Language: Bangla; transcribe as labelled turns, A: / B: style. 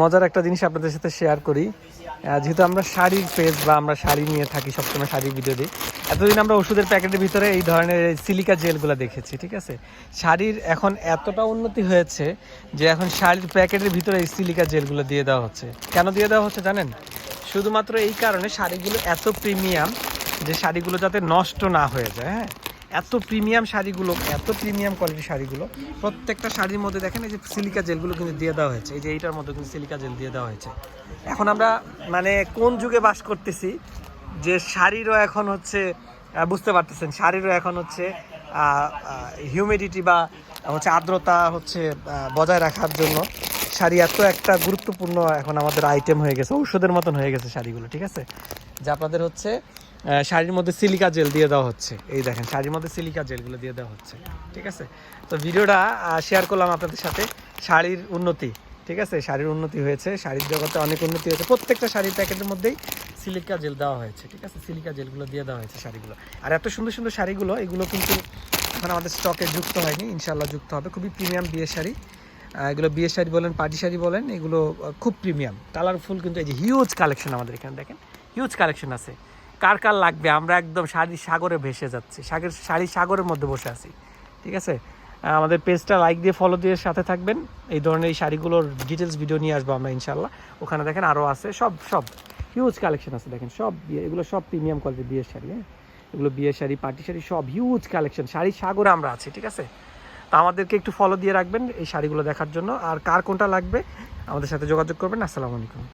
A: মজার একটা জিনিস আপনাদের সাথে শেয়ার করি। যেহেতু আমরা শাড়ির পেজ বা আমরা শাড়ি নিয়ে থাকি, সবসময় শাড়ির ভিডিও দিই। এতদিন আমরা ওষুধের প্যাকেটের ভিতরে এই ধরনের সিলিকা জেলগুলো দেখেছি, ঠিক আছে? শাড়ির এখন এতটা উন্নতি হয়েছে যে এখন শাড়ির প্যাকেটের ভিতরে এই সিলিকা জেলগুলো দিয়ে দেওয়া হচ্ছে। কেন দিয়ে দেওয়া হচ্ছে জানেন? শুধুমাত্র এই কারণে শাড়িগুলো এত প্রিমিয়াম যে শাড়িগুলো যাতে নষ্ট না হয়ে যায় হ্যাঁ? এত প্রিমিয়াম শাড়িগুলো, এত প্রিমিয়াম কোয়ালিটির শাড়িগুলো, প্রত্যেকটা শাড়ির মধ্যে দেখেন এই যে সিলিকা জেলগুলো কিন্তু দিয়ে দেওয়া হয়েছে। এই যে এইটার মধ্যে কিন্তু সিলিকা জেল দিয়ে দেওয়া হয়েছে। এখন আমরা মানে কোন যুগে বাস করতেছি, যে শাড়িরও এখন হচ্ছে বুঝতে পারতেছেন, শাড়িরও এখন হচ্ছে হিউমিডিটি বা হচ্ছে আর্দ্রতা হচ্ছে বজায় রাখার জন্য শাড়ি এত একটা গুরুত্বপূর্ণ এখন আমাদের আইটেম হয়ে গেছে, ঔষধের মতন হয়ে গেছে শাড়িগুলো, ঠিক আছে? যা আপনাদের হচ্ছে শাড়ির মধ্যে সিলিকা জেল দিয়ে দেওয়া হচ্ছে। এই দেখেন, শাড়ির মধ্যে সিলিকা জেলগুলো দিয়ে দেওয়া হচ্ছে। ঠিক আছে? তো ভিডিওটা শেয়ার করলাম আপনাদের সাথে। শাড়ির উন্নতি, ঠিক আছে? শাড়ির উন্নতি হয়েছে। শাড়ির জগতে অনেক উন্নতি হয়েছে। প্রত্যেকটা শাড়ির প্যাকেটের মধ্যেই সিলিকা জেল দেওয়া হয়েছে। ঠিক আছে? সিলিকা জেলগুলো দিয়ে দেওয়া হয়েছে শাড়িগুলো। আর এত সুন্দর সুন্দর শাড়িগুলো, এগুলো কিন্তু এখন আমাদের স্টকে যুক্ত হয়নি। ইনশাল্লাহ যুক্ত হবে। খুবই প্রিমিয়াম বিয়ের শাড়ি। এগুলো বিয়ের শাড়ি বলেন, পার্টি শাড়ি বলেন, এগুলো খুব প্রিমিয়াম কালারফুল কিন্তু এই যে হিউজ কালেকশন আমাদের এখানে দেখেন। হিউজ কালেকশন আছে। কার কার লাগবে? আমরা একদম শাড়ি সাগরে ভেসে যাচ্ছি। সাগর শাড়ি সাগরের মধ্যে বসে আছি। ঠিক আছে? আমাদের পেজটা লাইক দিয়ে ফলো দিয়ে সাথে থাকবেন। এই ধরনের এই শাড়িগুলোর ডিটেলস ভিডিও নিয়ে আসব আমরা ইনশাল্লাহ ওখানে দেখেন আরও আছে, সব সব। হিউজ কালেকশন আছে দেখেন, সব এগুলো সব প্রিমিয়াম কোয়ালিটির বিয়ের শাড়ি হ্যাঁ? এগুলো বিয়ের শাড়ি পার্টি শাড়ি, সব হিউজ কালেকশন শাড়ি সাগরে আমরা আছি, ঠিক আছে? তো আমাদেরকে একটু ফলো দিয়ে রাখবেন এই শাড়িগুলো দেখার জন্য। আর কার কোনটা লাগবে? আমাদের সাথে যোগাযোগ করবেন। আসসালামু আলাইকুম।